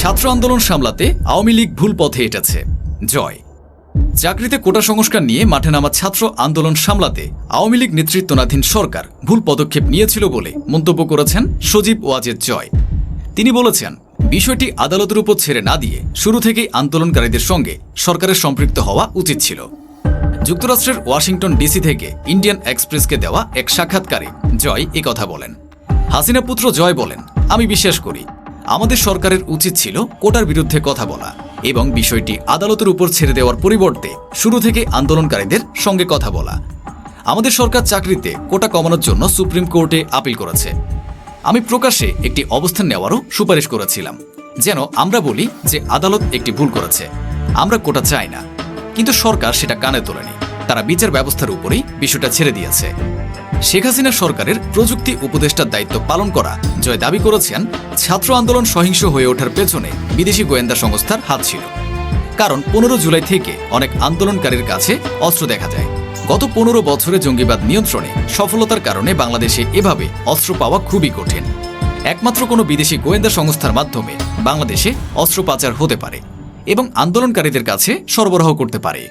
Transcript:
ছাত্র আন্দোলন সামলাতে আওয়ামী লীগ ভুল পথে এটেছে। জয়। চাকরিতে কোটা সংস্কার নিয়ে মাঠে নামা ছাত্র আন্দোলন সামলাতে আওয়ামী লীগ নেতৃত্বনাধীন সরকার ভুল পদক্ষেপ নিয়েছিল বলে মন্তব্য করেছেন সজীব ওয়াজেদ জয়। তিনি বলেছেন, বিষয়টি আদালতের উপর ছেড়ে না দিয়ে শুরু থেকেই আন্দোলনকারীদের সঙ্গে সরকারের সম্পৃক্ত হওয়া উচিত ছিল। যুক্তরাষ্ট্রের ওয়াশিংটন ডিসি থেকে ইন্ডিয়ান এক্সপ্রেসকে দেওয়া এক সাক্ষাৎকারে জয় কথা বলেন। হাসিনা পুত্র জয় বলেন, আমি বিশ্বাস করি আমাদের সরকারের উচিত ছিল কোটার বিরুদ্ধে কথা বলা এবং বিষয়টি আদালতের উপর ছেড়ে দেওয়ার পরিবর্তে শুরু থেকে আন্দোলনকারীদের সঙ্গে কথা বলা। আমাদের সরকার চাকরিতে কোটা কমানোর জন্য সুপ্রিম কোর্টে আপিল করেছে। আমি প্রকাশ্যে একটি অবস্থান নেওয়ারও সুপারিশ করেছিলাম। যেন আমরা বলি যে আদালত একটি ভুল করেছে। আমরা কোটা চাই না। কিন্তু সরকার সেটা কানে তোলেনি। তারা বিচার ব্যবস্থার উপরেই বিষয়টা ছেড়ে দিয়েছে। শেখ হাসিনা সরকারের প্রযুক্তি উপদেষ্টার দায়িত্ব পালন করা, জয় দাবি করেছেন, ছাত্র আন্দোলন সহিংস হয়ে ওঠার পেছনে বিদেশি গোয়েন্দা সংস্থার হাত ছিল। কারণ পনেরো জুলাই থেকে অনেক আন্দোলনকারীর কাছে অস্ত্র দেখা যায়। গত পনেরো বছরে জঙ্গিবাদ নিয়ন্ত্রণে সফলতার কারণে বাংলাদেশে এভাবে অস্ত্র পাওয়া খুবই কঠিন। একমাত্র কোনো বিদেশি গোয়েন্দা সংস্থার মাধ্যমে বাংলাদেশে অস্ত্র পাচার হতে পারে এবং আন্দোলনকারীদের কাছে সরবরাহ করতে পারে।